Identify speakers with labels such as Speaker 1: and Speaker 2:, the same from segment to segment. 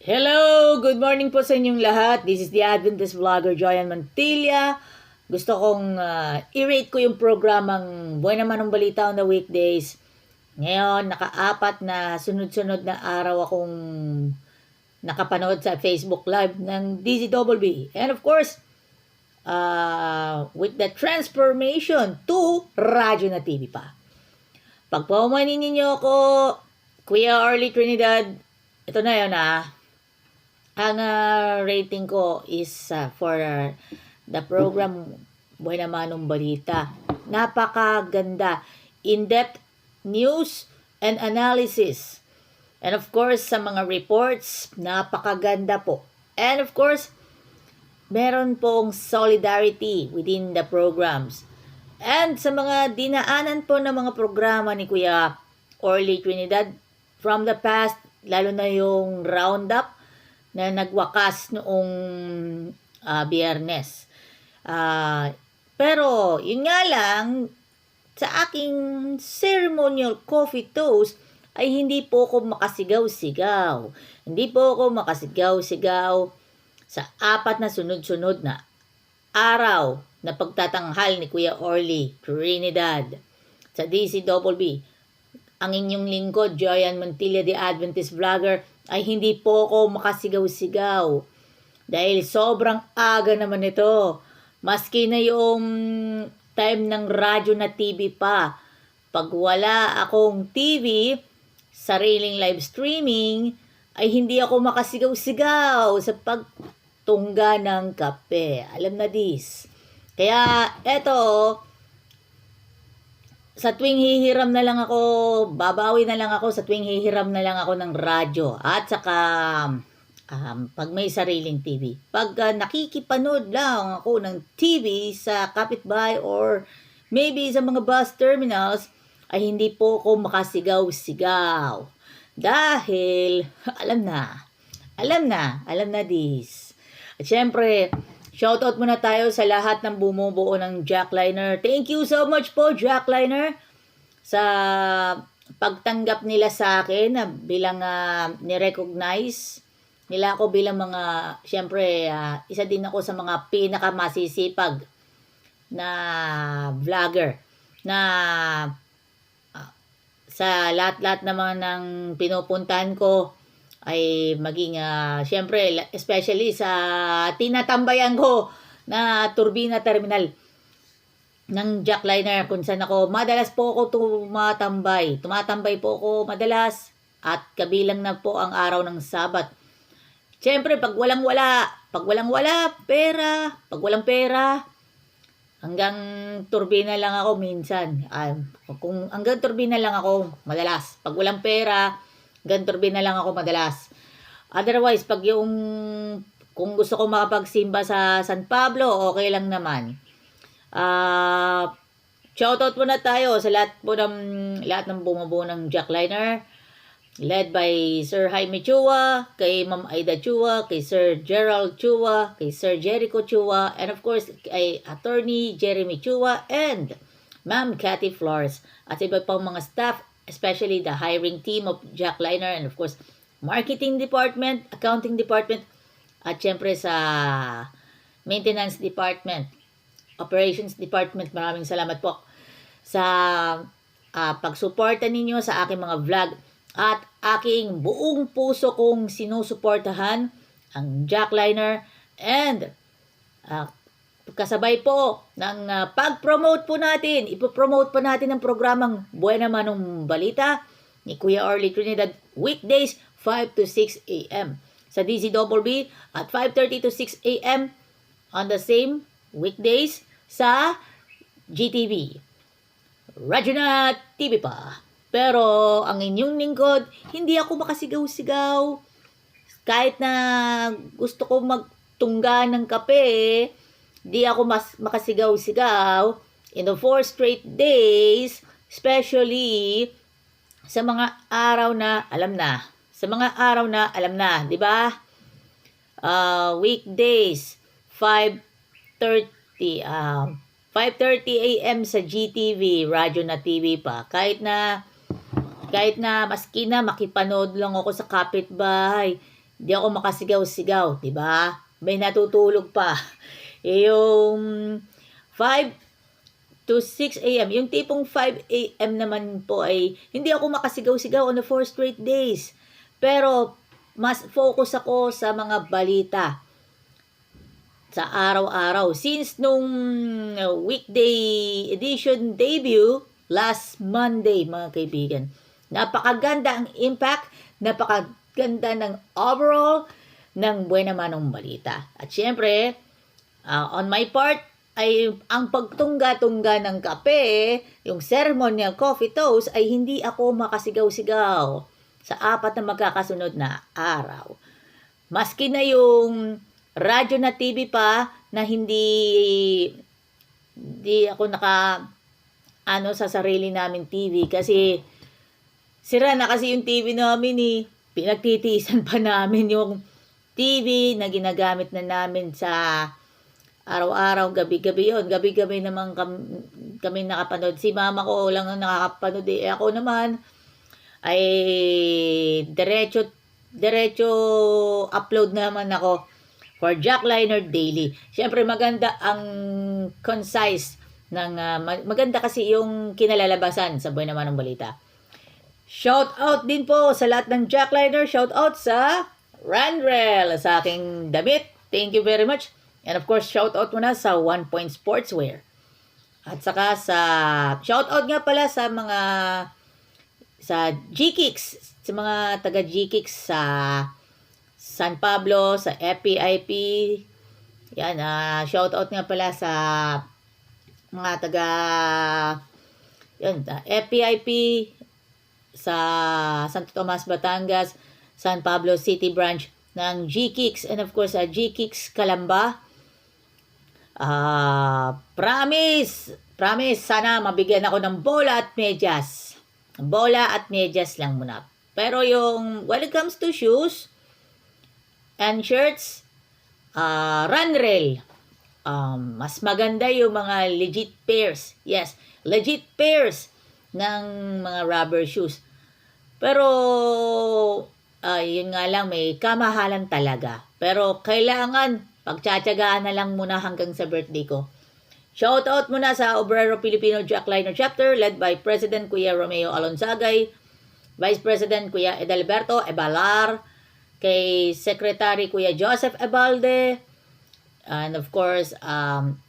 Speaker 1: Hello! Good morning po sa inyong lahat. This is the Adventist vlogger Joyan Mantilla. Gusto kong uh, i-rate ko yung programang Buwan naman ng Balita on the Weekdays. Ngayon, naka-apat na sunod-sunod na araw akong nakapanood sa Facebook Live ng DZWB. And of course, uh, with the transformation to radyo na TV pa. Pag paumanin ninyo ako, Kuya Arlie Trinidad, ito na yun ah. Ang ah, rating ko is ah, for ah, the program Buena Manong Balita. Napakaganda. In-depth news and analysis. And of course, sa mga reports, napakaganda po. And of course, meron pong solidarity within the programs. And sa mga dinaanan po ng mga programa ni Kuya Orly Trinidad from the past, lalo na yung roundup na nagwakas noong ah, biyernes. Ah, pero, yun nga lang, sa aking ceremonial coffee toast, ay hindi po ako makasigaw-sigaw. Hindi po ako makasigaw-sigaw sa apat na sunod-sunod na araw na pagtatanghal ni Kuya Orly Trinidad sa DCWB. Ang inyong lingkod, Joyan Montilla, the Adventist Vlogger, ay hindi po ako makasigaw-sigaw. Dahil sobrang aga naman ito. Maski na yung time ng radyo na TV pa. Pag wala akong TV, sariling live streaming, ay hindi ako makasigaw-sigaw sa pagtungga ng kape. Alam na dis. Kaya eto, sa tuwing hihiram na lang ako, babawi na lang ako sa tuwing hihiram na lang ako ng radyo at saka um, pag may sariling TV. Pag uh, nakikipanood lang ako ng TV sa kapitbahay or maybe sa mga bus terminals, ay hindi po ako makasigaw-sigaw. Dahil, alam na, alam na, alam na this. At syempre, Shoutout muna tayo sa lahat ng bumubuo ng Jackliner. Thank you so much po, Jackliner, sa pagtanggap nila sa akin na bilang uh, ni-recognize nila ako bilang mga, syempre, uh, isa din ako sa mga pinakamasisipag na vlogger na uh, sa lahat-lahat naman ng pinupuntahan ko, ay maging uh, syempre especially sa tinatambayan ko na turbina terminal ng jackliner kung saan ako madalas po ako tumatambay. Tumatambay po ako madalas at kabilang na po ang araw ng sabat syempre pag walang wala pag walang wala pera pag walang pera hanggang turbina lang ako minsan. Uh, kung hanggang turbina lang ako madalas. Pag walang pera Gantorbe na lang ako madalas. Otherwise, pag yung kung gusto ko makapagsimba sa San Pablo, okay lang naman. Ah, uh, shoutout muna tayo sa lahat po ng lahat ng bumubuo ng Jackliner led by Sir Jaime Chua, kay Ma'am Aida Chua, kay Sir Gerald Chua, kay Sir Jericho Chua, and of course kay Attorney Jeremy Chua and Ma'am Cathy Flores at iba pang mga staff especially the hiring team of Jack Liner and of course, marketing department, accounting department, at syempre sa maintenance department, operations department. Maraming salamat po sa uh, pagsuporta ninyo sa aking mga vlog at aking buong puso kong sinusuportahan ang Jack Liner and uh, kasabay po ng uh, pag-promote po natin, ipopromote po natin ang programang Buena Manong Balita ni Kuya Orly Trinidad weekdays 5 to 6 a.m. sa DZWB at 5.30 to 6 a.m. on the same weekdays sa GTV. Radyo na TV pa. Pero ang inyong lingkod, hindi ako makasigaw-sigaw. Kahit na gusto ko magtungga ng kape, di ako mas makasigaw-sigaw in the four straight days, especially sa mga araw na alam na. Sa mga araw na alam na, di ba? Uh, weekdays, 5.30, uh, 5.30 a.m. sa GTV, radyo na TV pa. Kahit na, kahit na maski na makipanood lang ako sa kapitbahay, Di ako makasigaw-sigaw, di ba? May natutulog pa. Yung 5 to 6 a.m. Yung tipong 5 a.m. naman po ay hindi ako makasigaw-sigaw on the four straight days. Pero mas focus ako sa mga balita sa araw-araw. Since nung weekday edition debut last Monday, mga kaibigan. Napakaganda ang impact, napakaganda ng overall ng Buena Manong Balita. At syempre, uh, on my part, ay ang pagtungga-tungga ng kape, yung ceremonial coffee toast, ay hindi ako makasigaw-sigaw sa apat na magkakasunod na araw. Maski na yung radyo na TV pa na hindi hindi ako naka ano sa sarili namin TV kasi sira na kasi yung TV namin eh. Pinagtitiisan pa namin yung TV na ginagamit na namin sa araw-araw, gabi-gabi yon Gabi-gabi naman kami, kami nakapanood. Si mama ko lang ang nakakapanood. Eh, ako naman ay diretso diretso upload naman ako for Jack Liner Daily. Siyempre maganda ang concise ng uh, maganda kasi yung kinalalabasan sa buhay naman ng balita. Shout out din po sa lahat ng Jack Liner. Shout out sa Randrel sa aking damit. Thank you very much. And of course, shout out muna sa One Point Sportswear. At saka sa shout out nga pala sa mga sa G-Kicks, sa mga taga G-Kicks sa San Pablo, sa FPIP. Yan, uh, shout out nga pala sa mga taga yan, uh, FPIP sa Santo Tomas, Batangas, San Pablo City Branch ng G-Kicks and of course uh, G-Kicks Kalamba. Uh, promise, promise, sana mabigyan ako ng bola at medyas. Bola at medyas lang muna. Pero yung, when it comes to shoes and shirts, uh, run rail, um, mas maganda yung mga legit pairs. Yes, legit pairs ng mga rubber shoes. Pero, uh, yun nga lang, may kamahalan talaga. Pero kailangan, pagtsatsagaan na lang muna hanggang sa birthday ko. Shoutout muna sa Obrero Filipino Jackliner Chapter led by President Kuya Romeo Alonsagay, Vice President Kuya Edalberto Ebalar, kay Secretary Kuya Joseph Ebalde, and of course, um,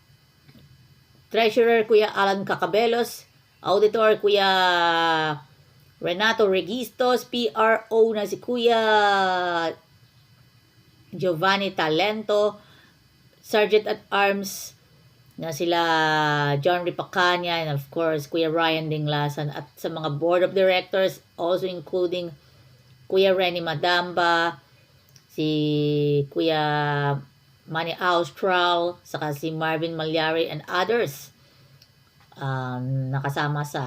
Speaker 1: Treasurer Kuya Alan Cacabelos, Auditor Kuya Renato Registos, PRO na si Kuya Giovanni Talento, Sergeant at Arms na sila John Ripacania and of course Kuya Ryan Dinglasan at sa mga board of directors also including Kuya Renny Madamba, si Kuya Manny Austral, saka si Marvin Malyari and others um, nakasama sa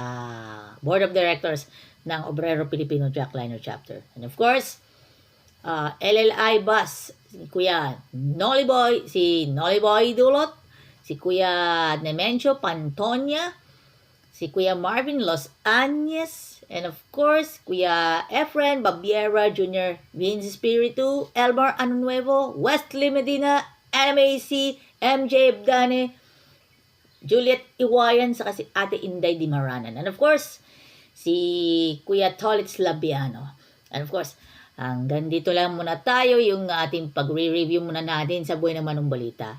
Speaker 1: board of directors ng Obrero Pilipino Jackliner Chapter. And of course, uh, LLI Bus, si Kuya Nolly Boy, si Nolly Boy Dulot, si Kuya Nemencio Pantonia, si Kuya Marvin Los Anyes, and of course, Kuya Efren Babiera Jr., Vince Spiritu, Elmar Anuevo, Wesley Medina, MAC, MJ Abdane, Juliet Iwayan, saka si Ate Inday Dimaranan. And of course, si Kuya Tolitz Labiano. And of course, hanggang dito lang muna tayo yung ating pagre-review muna natin sa buhay ng Manong Balita.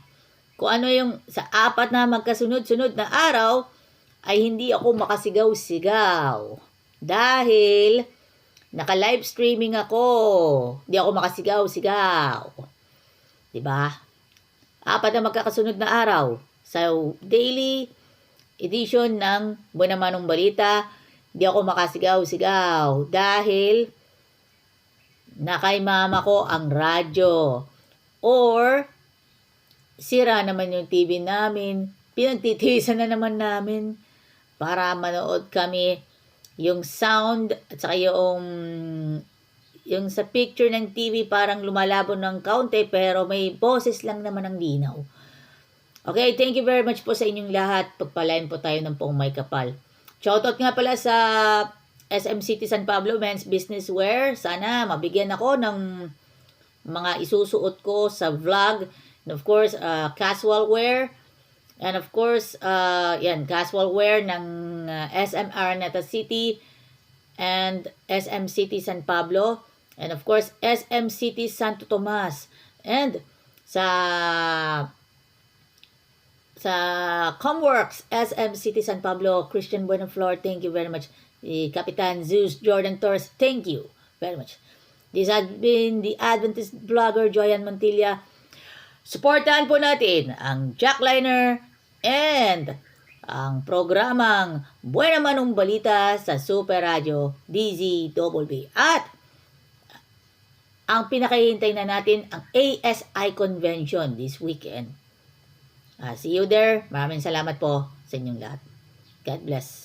Speaker 1: Kung ano yung sa apat na magkasunod-sunod na araw, ay hindi ako makasigaw-sigaw. Dahil naka-live streaming ako. Hindi ako makasigaw-sigaw. 'Di ba? Apat na magkakasunod na araw sa daily edition ng Buwan Manong Balita Di ako makasigaw-sigaw dahil nakay mama ko ang radyo. Or, sira naman yung TV namin. Pinagtitisan na naman namin para manood kami yung sound at saka yung yung sa picture ng TV parang lumalabo ng kaunti pero may boses lang naman ang linaw. Okay, thank you very much po sa inyong lahat. Pagpalain po tayo ng pong may kapal. Shoutout nga pala sa SM City San Pablo Men's Business Wear. Sana mabigyan ako ng mga isusuot ko sa vlog. And of course, uh, casual wear. And of course, uh, yan, casual wear ng uh, SM Araneta City and SM City San Pablo. And of course, SM City Santo Tomas. And sa sa Comworks, SM City San Pablo, Christian Buenaflor, thank you very much. The Kapitan Zeus Jordan Torres, thank you very much. This has been the Adventist blogger Joyan Montilla. Supportahan po natin ang Jackliner and ang programang Buena Manong Balita sa Super Radio DZWB. At ang pinakahihintay na natin ang ASI Convention this weekend. Ah, see you there. Maraming salamat po sa inyong lahat. God bless.